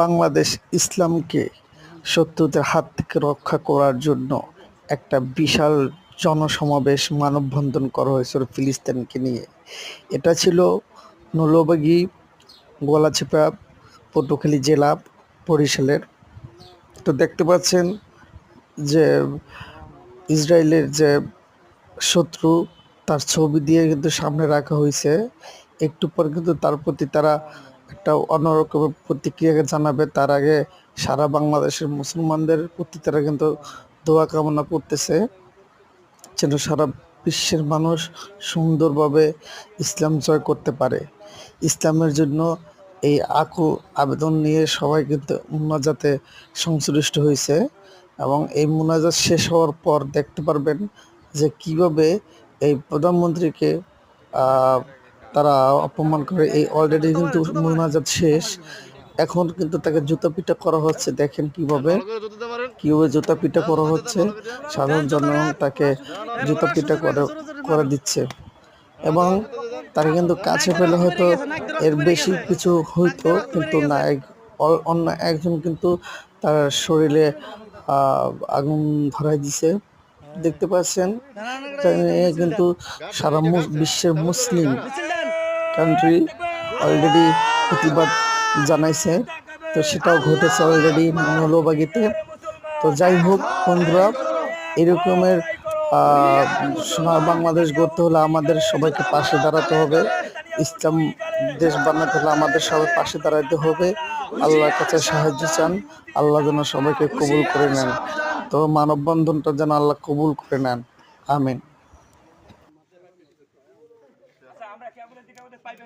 বাংলাদেশ ইসলামকে শত্রুদের হাত থেকে রক্ষা করার জন্য একটা বিশাল জনসমাবেশ মানববন্ধন করা হয়েছিল ফিলিস্তিনকে নিয়ে। এটা ছিল নৌলবাগী, গলাচিপা, পটুয়াখালী জেলা বরিশালের। তো দেখতে পাচ্ছেন যে ইসরায়েলের যে শত্রু, তার ছবি দিয়ে কিন্তু সামনে রাখা হয়েছে। একটু পর কিন্তু তার প্রতি তারা একটা অন্যরকম প্রতিক্রিয়া জানাবে। তার আগে সারা বাংলাদেশের মুসলমানদের প্রতি তারা কিন্তু দোয়া কামনা করতেছে যেন সারা বিশ্বের মানুষ সুন্দরভাবে ইসলাম জয় করতে পারে। ইসলামের জন্য এই আকুল আবেদন নিয়ে সবাই কিন্তু মোনাজাতে সংশ্লিষ্ট হয়েছে এবং এই মোনাজাত শেষ হওয়ার পর দেখতে পারবেন যে কীভাবে এই প্রধানমন্ত্রীকে তারা অপমান করে এই অলরেডি কিন্তু মোনাজাত শেষ। এখন কিন্তু তাকে জুতা পিটা করা হচ্ছে, দেখেন কীভাবে কীভাবে জুতা পিটা করা হচ্ছে। সাধারণ জনগণ তাকে জুতা পিটা করে করে দিচ্ছে। এবং তাকে কিন্তু কাছে পেলে হয়তো এর বেশি কিছু হইতো, কিন্তু না অন্য একজন কিন্তু তার শরীরে আগুন ধরাই দিছে। দেখতে পাচ্ছেন কিন্তু সারা বিশ্বের মুসলিম কান্ট্রি অলরেডি প্রতিবাদ জানাইছে। তো সেটাও ঘটেছে অলরেডি মৌলবাগিতে। তো যাই হোক বন্ধুরা, এরকমের বাংলাদেশ গড়তে হলে আমাদের সবাইকে পাশে দাঁড়াতে হবে। ইসলাম দেশ বানাতে হলে আমাদের সবাই পাশে দাঁড়াতে হবে। আল্লাহর কাছে সাহায্য চান, আল্লাহ যেন সবাইকে কবুল করে নেন। তো মানববন্ধনটা যেন আল্লাহ কবুল করে নেন। আমিন। আমরা কেবলের দিকে আমাদের পাইপ